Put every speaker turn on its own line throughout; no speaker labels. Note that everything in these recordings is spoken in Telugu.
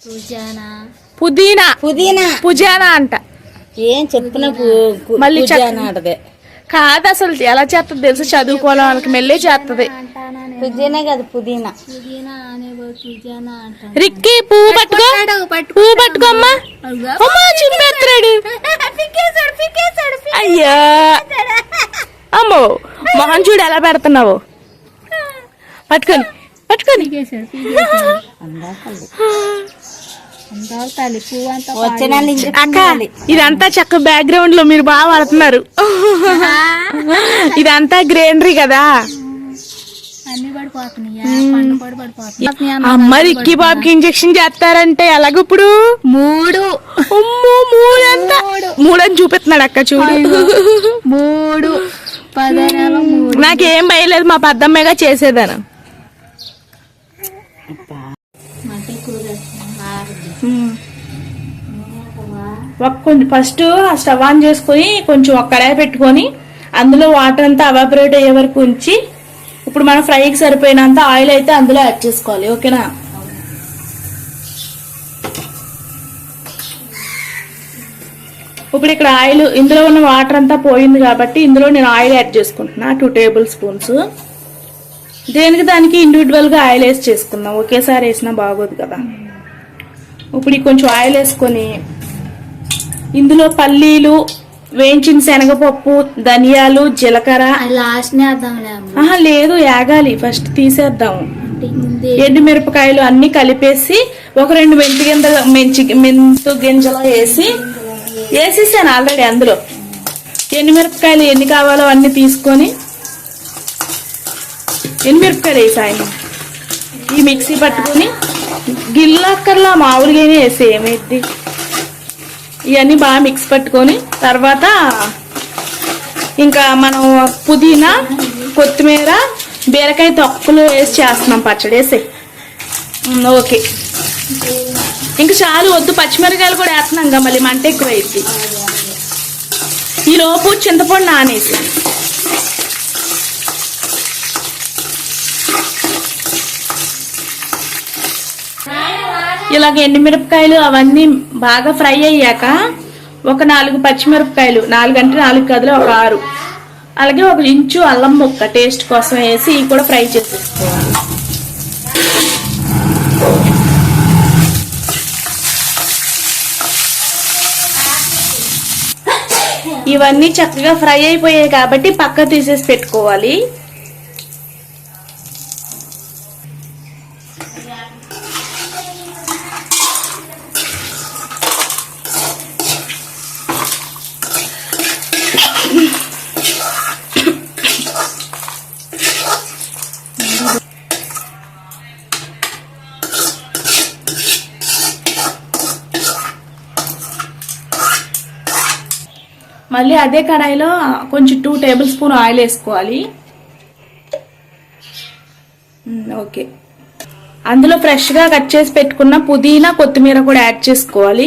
పుజానా?
పుదీనా.
పుదీనా?
పుజానా అంట.
ఏం చెప్పిన
మళ్ళీ
అన్నది
కాదు అసలు ఎలా చేస్తుంది తెలుసు? చదువుకోవాలి వాళ్ళకి మెల్లే చేస్తుంది
పుదీనా కదా పుదీనా.
పుజానా
రిక్కి పువ్వు పట్టుకో. పువ్వు పట్టుకో అమ్మా అమ్మా చింపేస్తున్నాడు
పిక్కేశాడు పిక్కేశాడు
అయ్యా. అమ్మో మొహం చూడు ఎలా పెడుతున్నావు? పట్టుకొని. పట్టుకొని. అక్క. ఇదంతా చక్క బ్యాక్గ్రౌండ్లో మీరు బాగా వాడుతున్నారు. ఇదంతా గ్రీనరీ కదా. అమ్మ రిక్కి బాబుకి ఇంజెక్షన్ చేస్తారంటే ఎలాగ ఇప్పుడు?
మూడు.
మూడంతా. మూడని చూపిస్తున్నాడు అక్క చూడు.
మూడు.
నాకేం భయలేదు మా పెద్దమ్మగా చేసేదాను
మట్టి కూర
ఒక కొంచెం ఫస్ట్ స్టవ్ ఆన్ చేసుకొని కొంచెం ఒక కడాయి పెట్టుకొని అందులో వాటర్ అంతా అవాపరేట్ అయ్యే వరకు ఉంచి ఇప్పుడు మనం ఫ్రైకి సరిపోయినంత ఆయిల్ అయితే అందులో యాడ్ చేసుకోవాలి ఓకేనా? ఇప్పుడు ఇక్కడ ఆయిల్ ఇందులో ఉన్న వాటర్ అంతా పోయింది కాబట్టి ఇందులో నేను ఆయిల్ యాడ్ చేసుకుంటున్నా టూ టేబుల్ స్పూన్స్ దేనికి దానికి ఇండివిజువల్గా ఆయిల్ వేసి చేసుకుందాం ఒకేసారి వేసినా బాగోదు కదా. ఇప్పుడు కొంచెం ఆయిల్ వేసుకొని ఇందులో పల్లీలు వేయించిన శనగపప్పు ధనియాలు జీలకర్ర. ఆహా లేదు యాగాలి ఫస్ట్
ముందే
ఎండు మిరపకాయలు అన్ని కలిపేసి ఒక రెండు మెంతి గింజలు మెంచి మెంతు గింజలు వేసి వేసేసాను ఆల్రెడీ అందులో. ఎండు మిరపకాయలు ఎన్ని కావాలో అన్ని తీసుకొని ఎండు మిరపకాయలు వేసాయి ఈ మిక్సీ పట్టుకొని గిల్లక్కర్లా మామూలుగానే వేసే ఏమైద్ది? ఇవన్నీ బాగా మిక్స్ పట్టుకొని తర్వాత ఇంకా మనం పుదీనా కొత్తిమీర బీరకాయ తొక్కలు వేసి చేస్తున్నాం పచ్చడి వేసి. ఓకే. ఇంకా చాలు వద్దు పచ్చిమిరకాయలు కూడా వేస్తున్నాం కదా మళ్ళీ మంట ఎక్కువ అయింది ఈ లోపు చింతపండు నానేసి. ఇలాగ ఎండుమిరపకాయలు అవన్నీ బాగా ఫ్రై అయ్యాక ఒక నాలుగు పచ్చిమిరపకాయలు నాలుగు అంటే నాలుగు కదలు ఒక ఆరు. అలాగే ఒక ఇంచు అల్లం ముక్క టేస్ట్ కోసం వేసి ఇవి కూడా ఫ్రై చేసేసుకోవాలి. ఇవన్నీ చక్కగా ఫ్రై అయిపోయాయి కాబట్టి పక్క తీసేసి పెట్టుకోవాలి. మళ్ళీ అదే కడాయిలో కొంచెం టూ టేబుల్ స్పూన్ ఆయిల్ వేసుకోవాలి. ఓకే. అందులో ఫ్రెష్గా కట్ చేసి పెట్టుకున్న పుదీనా కొత్తిమీర కూడా యాడ్ చేసుకోవాలి.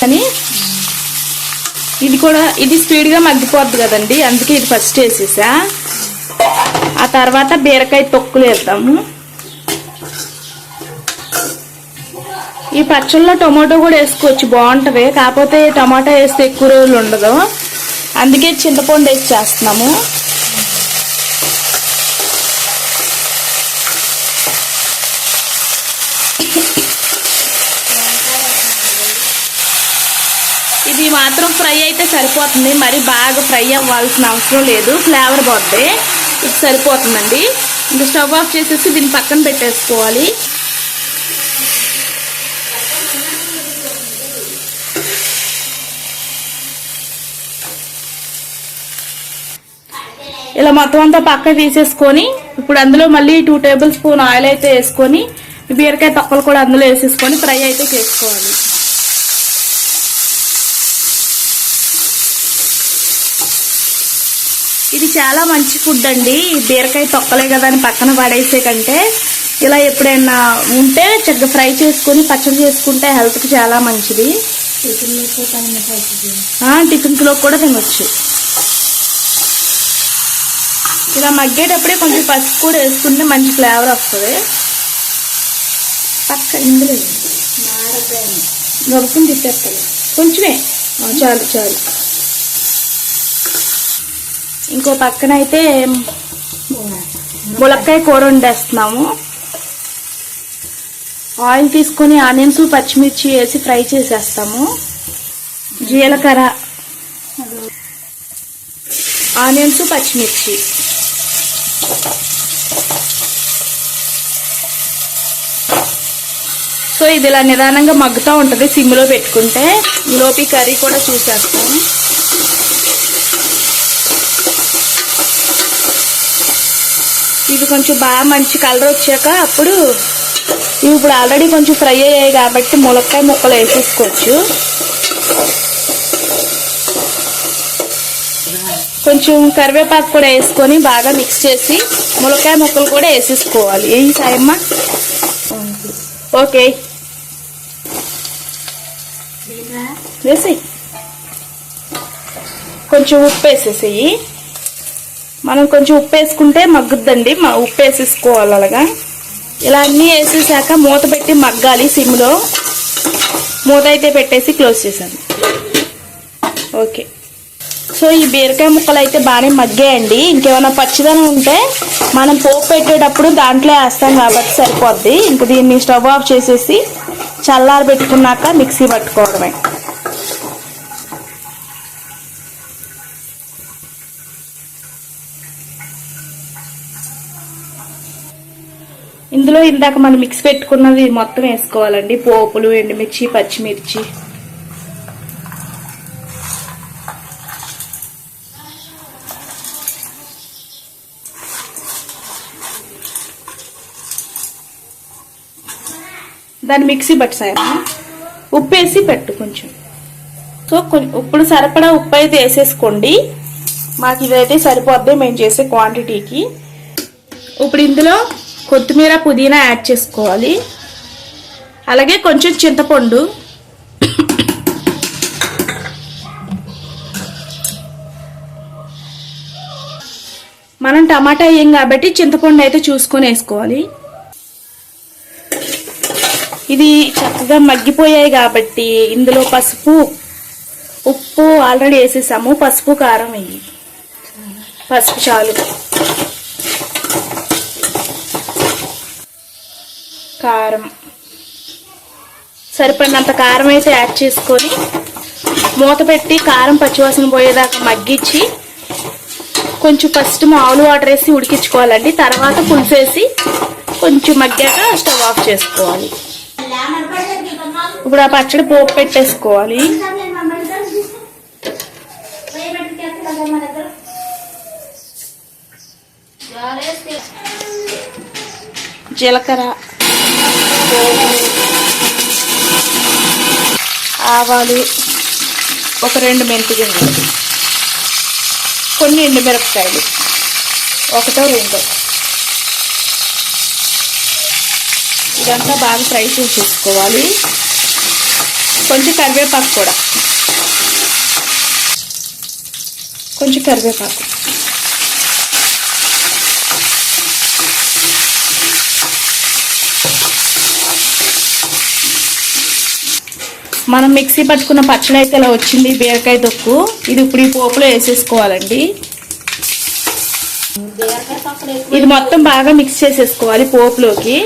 కానీ ఇది కూడా ఇది స్పీడ్గా మగ్గిపోద్ది కదండి అందుకే ఇది ఫస్ట్ వేసేసా. ఆ తర్వాత బీరకాయ తొక్కులు వేద్దాము. ఈ పచ్చళ్ళలో టొమాటో కూడా వేసుకోవచ్చు బాగుంటుంది కాకపోతే టమాటా వేస్తే ఎక్కువ రోజులు ఉండదు. అందుకే చింతపండు వేసి చేస్తున్నాము. ఇది మాత్రం ఫ్రై అయితే సరిపోతుంది. మరి బాగా ఫ్రై అవ్వాల్సిన అవసరం లేదు. ఫ్లేవర్ బాగుంది ఇది సరిపోతుందండి. ఇంకా స్టవ్ ఆఫ్ చేసేసి దీన్ని పక్కన పెట్టేసుకోవాలి. ఇలా మొత్తం అంతా పక్క తీసేసుకొని ఇప్పుడు అందులో మళ్ళీ టూ టేబుల్ స్పూన్ ఆయిల్ అయితే వేసుకొని బీరకాయ తొక్కలు కూడా అందులో వేసేసుకొని ఫ్రై అయితే చేసుకోవాలి. ఇది చాలా మంచి ఫుడ్ అండి. బీరకాయ తొక్కలే కదా అని పక్కన పడేసే కంటే ఇలా ఎప్పుడైనా ఉంటే చక్కగా ఫ్రై చేసుకొని పచ్చడి చేసుకుంటే హెల్త్కి చాలా మంచిది.
టిఫిన్ ఎక్కువ టైం అవుతుంది
టిఫిన్స్లో కూడా తినొచ్చు. ఇలా మగ్గేటప్పుడే కొంచెం పసుపు కూడా వేసుకుంటే మంచి ఫ్లేవర్ వస్తుంది. పక్క ఇందులో గబుకుని తిప్పేస్తుంది కొంచెమే. చాలు చాలు. ఇంకో పక్కన అయితే ములక్కాయ కూర వండేస్తున్నాము. ఆయిల్ తీసుకొని ఆనియన్స్ పచ్చిమిర్చి వేసి ఫ్రై చేసేస్తాము. జీలకర్ర ఆనియన్స్ పచ్చిమిర్చి. సో ఇది ఇలా నిదానంగా మగ్గుతూ ఉంటుంది సిమ్లో పెట్టుకుంటే. ఈలోపి కర్రీ కూడా చూసేస్తాం ఇవి కొంచెం బాగా మంచి కలర్ వచ్చాక అప్పుడు ఇవి ఇప్పుడు ఆల్రెడీ కొంచెం ఫ్రై అయ్యాయి కాబట్టి ములక్కాయ ముక్కలు వేసేసుకోవచ్చు. కొంచెం కరివేపాకు కూడా వేసుకొని బాగా మిక్స్ చేసి ములకాయ ముక్కలు కూడా వేసేసుకోవాలి. ఏం సాయమ్మ? ఓకే. వేసి కొంచెం ఉప్పు వేసేసేయి. మనం కొంచెం ఉప్పు వేసుకుంటే మగ్గుద్దండి. మా ఉప్పు వేసేసుకోవాలి అలాగా. ఇలా అన్నీ వేసేసాక మూత పెట్టి మగ్గాలి సిమ్లో. మూత అయితే పెట్టేసి క్లోజ్ చేశాను ఓకే. సో ఈ బీరకాయ ముక్కలు అయితే బాగానే మగ్గాయండి. ఇంకేమైనా పచ్చిదనం ఉంటే మనం పోపు పెట్టేటప్పుడు దాంట్లో వేస్తాం కాబట్టి సరిపోద్ది. ఇంక దీన్ని స్టవ్ ఆఫ్ చేసేసి చల్లారి పెట్టుకున్నాక మిక్సీ పట్టుకోవడమే. ఇందులో ఇందాక మనం మిక్స్ పెట్టుకున్నది మొత్తం వేసుకోవాలండి. పోపులు ఎండుమిర్చి పచ్చిమిర్చి. దాన్ని మిక్సీ పట్టు ఉప్పు వేసి పెట్టు కొంచెం. సో కొంచెం ఇప్పుడు సరిపడా ఉప్పు అయితే వేసేసుకోండి. మాకు ఇదైతే సరిపోద్ది మేము చేసే క్వాంటిటీకి. ఇప్పుడు ఇందులో కొత్తిమీర పుదీనా యాడ్ చేసుకోవాలి. అలాగే కొంచెం చింతపండు. మనం టమాటా వేయం కాబట్టి చింతపండు అయితే చూసుకొని వేసుకోవాలి. ఇది చక్కగా మగ్గిపోయాయి కాబట్టి ఇందులో పసుపు ఉప్పు ఆల్రెడీ వేసేసాము. పసుపు కారం వేయి. పసుపు చాలు. కారం. సరిపడినంత కారం అయితే యాడ్ చేసుకొని మూత పెట్టి కారం పచ్చివాసన పోయేదాకా మగ్గించి కొంచెం ఫస్ట్ మామూలు వాటర్ వేసి ఉడికించుకోవాలండి. తర్వాత పులుసేసి కొంచెం మగ్గాక స్టవ్ ఆఫ్ చేసుకోవాలి. ఇప్పుడు ఆ పచ్చడి పోపు పెట్టేసుకోవాలి. జీలకర్ర ఆవాలు ఒక రెండు మెంతి గింజలు కొన్ని ఎండుమిరపకాయలు ఒకటో రెండో. ఇదంతా బాగా ఫ్రై చేసేసుకోవాలి కొంచెం కరివేపాకు కూడా. కొంచెం కరివేపాకు. మనం మిక్సీ పట్టుకున్న పచ్చడి అయితే ఇలా వచ్చింది. బీరకాయ తొక్కు. ఇది ఇప్పుడు ఈ పోపులో వేసేసుకోవాలండి. ఇది మొత్తం బాగా మిక్స్ చేసేసుకోవాలి పోపులోకి.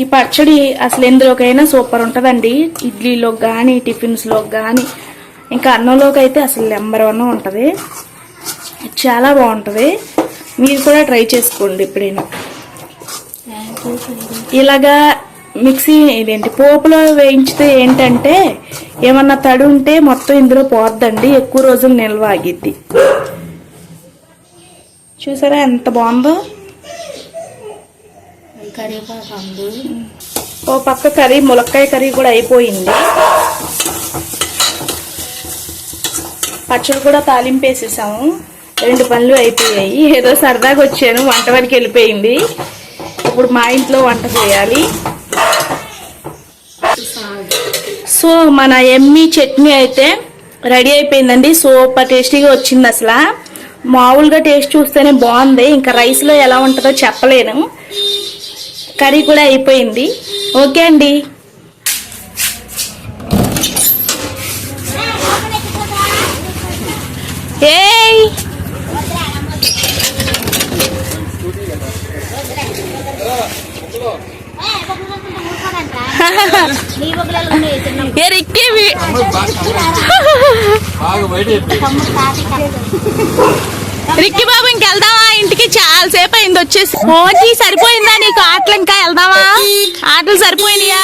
ఈ పచ్చడి అసలు ఎందులోకైనా సూపర్ ఉంటుందండి. ఇడ్లీలో కానీ టిఫిన్స్లోకి కానీ ఇంకా అన్నంలోకి అయితే అసలు నెంబర్ వన్ ఉంటుంది. చాలా బాగుంటుంది. మీరు కూడా ట్రై చేసుకోండి ఎప్పుడైనా. ఇలాగా మిక్సీ ఇదేంటి పోపులో వేయించితే ఏంటంటే ఏమన్నా తడి ఉంటే మొత్తం ఇందులో పోద్దండి. ఎక్కువ రోజులు నిల్వ ఆగిద్ది. చూసారా ఎంత బాగుందో?
కరివేపాకు
ఓ పక్క కర్రీ ములక్కాయ కర్రీ కూడా అయిపోయింది. పచ్చడి కూడా తాలింపు వేసేసాము. రెండు పనులు అయిపోయాయి. ఏదో సరదాగా వచ్చాను వంట వరకు వెళ్ళిపోయింది. ఇప్పుడు మా ఇంట్లో వంట చేయాలి. సో మన ఎమ్మి చట్నీ అయితే రెడీ అయిపోయిందండి. సూపర్ టేస్టీగా వచ్చింది అసలు. మామూలుగా టేస్ట్ చూస్తేనే బాగుంది. ఇంకా రైస్లో ఎలా ఉంటుందో చెప్పలేను. కర్రీ కూడా అయిపోయింది. ఓకే అండి. ఏయ్! ఏ రిక్కి వి-
బాగా బయట
రిక్కి బాబు ఇంకెళ్దామా ఇంటికి చాలా సేపు అయింది వచ్చేసి. ఓజీ సరిపోయిందా నీకు? ఆటలు ఇంకా వెళ్దామా? ఆటలు సరిపోయినాయా?